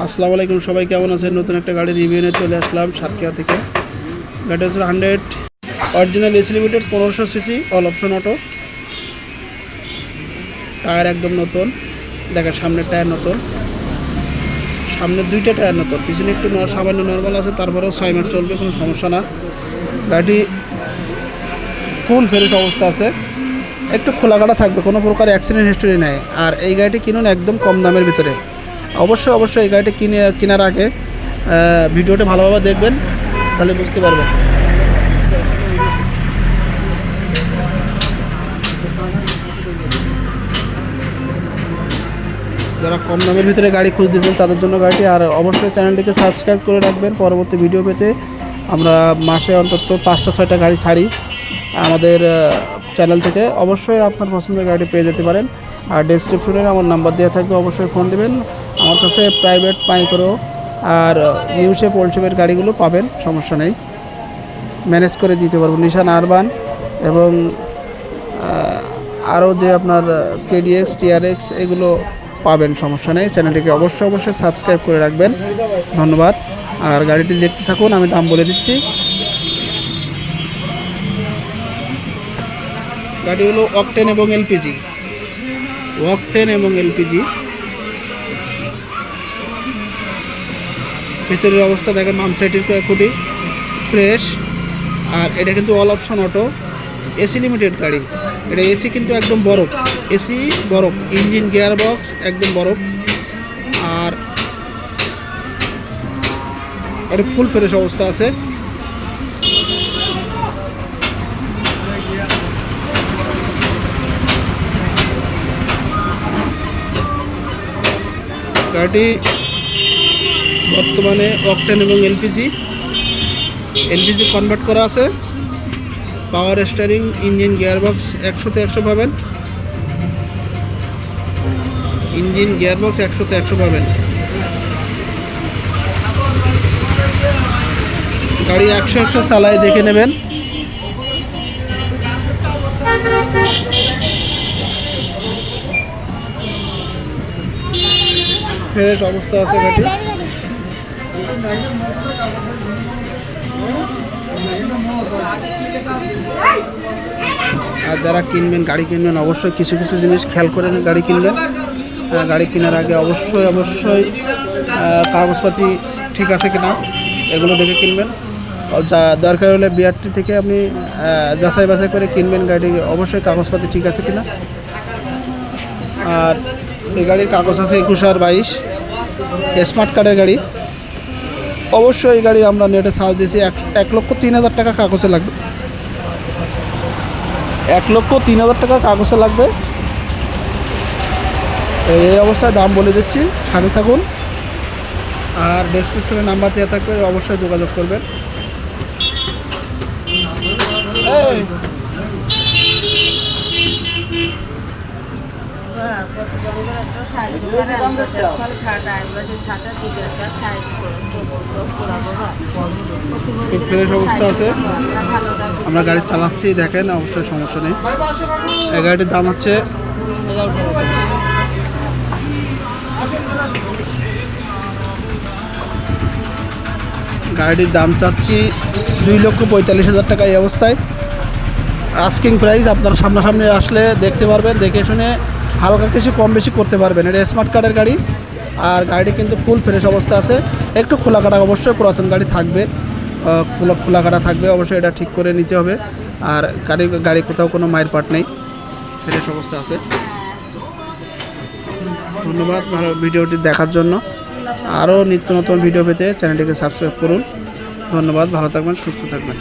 আসসালামু আলাইকুম, সবাই কেমন আছেন? নতুন একটা গাড়ি রিভিউ নিয়ে চলে আসলাম সাতক্ষীরা থেকে। গাড়িটা হচ্ছে হান্ড্রেড অরিজিনাল এসি লিমিটেড পনেরোশো CC all option auto tyre একদম নতুন। দেখেন, সামনের টায়ার নতুন। সামনের দুইটা টায়ার নতুন। পিছনে একটু সামান্য নর্মাল আছে, তারপরেও ছয় মাস চলবে, কোনো সমস্যা না। গাড়িটি ফুল ফ্রেশ অবস্থা আছে। একটু খোলাকাটা থাকবে, কোনো প্রকার অ্যাক্সিডেন্ট হিস্টোরি নেই। আর এই গাড়িটি কিনুন একদম কম দামের ভিতরে। অবশ্যই অবশ্যই এই গাড়িটা কিনে, কেনার আগে ভিডিওটা ভালোভাবে দেখবেন, তাহলে বুঝতে পারবেন। যারা কম দামের ভিতরে গাড়ি খুঁজতেছেন, তাদের জন্য গাড়িটি, আর অবশ্যই চ্যানেলটিকে সাবস্ক্রাইব করে রাখবেন। পরবর্তী ভিডিও পেতে আমরা মাসে অন্তত পাঁচটা, ছয়টা গাড়ি ছাড়ি। আমাদের চ্যানেল থেকে অবশ্যই আপনার পছন্দের গাড়ি পেয়ে যেতে পারেন। আর ডেসক্রিপশনে আমার নাম্বার দেওয়া থাকবে, অবশ্যই ফোন দেবেন। আমার কাছে প্রাইভেট মাইক্রো আর নিউসে পোলসেপের গাড়িগুলো পাবেন, সমস্যা নেই। ম্যানেজ করে দিতে পারব। নিশান আরবান এবং আরও যে আপনার কেডিএক্স টিআরএক্স এগুলো পাবেন, সমস্যা নেই। চ্যানেলটিকে অবশ্যই অবশ্যই সাবস্ক্রাইব করে রাখবেন। ধন্যবাদ। আর গাড়িটি দেখতে থাকুন, আমি দাম বলে দিচ্ছি। গাড়ি হলো অকটেন এবং এলপিজি অকটেন এবং এলপিজি ভিতরের অবস্থা দেখেন বাম সাইডের খুঁটি ফ্রেশ আর এটা কিন্তু all option auto AC limited গাড়ি। এটা এসি কিন্তু একদম বরফ। এসি বরফ ইঞ্জিন গিয়ার বক্স একদম বরফ। আর এটা ফুল ফ্রেশ অবস্থা আছে। গাড়িটি বর্তমানে অকটেন এবং এলপিজি এলপিজি কনভার্ট করা আছে। পাওয়ার স্টারিং ইঞ্জিন গিয়ারবক্স একশোতে একশো পাবেন। ইঞ্জিন গিয়ারবক্স একশোতে একশো পাবেন। গাড়ি একশো একশো চালায় দেখে নেবেন। ফ্রেশ অবস্থা আছে গাড়ি আর যারা কিনবেন গাড়ি কিনবেন অবশ্যই কিছু কিছু জিনিস খেয়াল করে গাড়ি কিনবেন। গাড়ি কেনার আগে অবশ্যই অবশ্যই কাগজপাতি ঠিক আছে কিনা এগুলো দেখে কিনবেন। যা দরকার হলে বিআরটি থেকে আপনি যাচাই বাছাই করে কিনবেন গাড়ি অবশ্যই কাগজপাতি ঠিক আছে কিনা। আর এই গাড়ির কাগজ আছে একুশ আর বাইশ। স্মার্ট কার্ডের গাড়ি। অবশ্যই এই গাড়ি আমরা নেটে সার্চ দিয়েছি। এক এক লক্ষ তিন হাজার টাকা কাগজে লাগবে। এক লক্ষ তিন হাজার টাকা কাগজে লাগবে। এই অবস্থায় দাম বলে দিচ্ছি। সাথে থাকুন। আর ডেসক্রিপশনে নাম্বার দেওয়া থাকবে। অবশ্যই যোগাযোগ করবেন। খুব ফ্রেশ অবস্থা আছে। আমরা গাড়ি চালাচ্ছি দেখেন অবশ্যই সমস্যা নেই। এই গাড়িটির দাম হচ্ছে গাড়িটির দাম চাচ্ছি দুই লক্ষ পঁয়তাল্লিশ হাজার টাকা এই অবস্থায়। আস্কিং প্রাইস আপনারা সামনাসামনি আসলে দেখতে পারবেন দেখে শুনে হালকা কিছু কম বেশি করতে পারবেন। এটা স্মার্ট কার্ডের গাড়ি, আর গাড়িটি কিন্তু ফুল ফ্রেশ অবস্থা আছে। একটু খোলা কাটা অবশ্যই পুরাতন গাড়ি থাকবে। খোলা খোলা কাটা থাকবে, অবশ্যই এটা ঠিক করে নিতে হবে। আর গাড়ি গাড়ি কোথাও কোনো মায়ের পাট নেই। ফ্রেশ অবস্থা আছে। ধন্যবাদ ভালো ভিডিওটি দেখার জন্য। আরও নিত্য নতুন ভিডিও পেতে চ্যানেলটিকে সাবস্ক্রাইব করুন। ধন্যবাদ, ভালো থাকবেন, সুস্থ থাকবেন।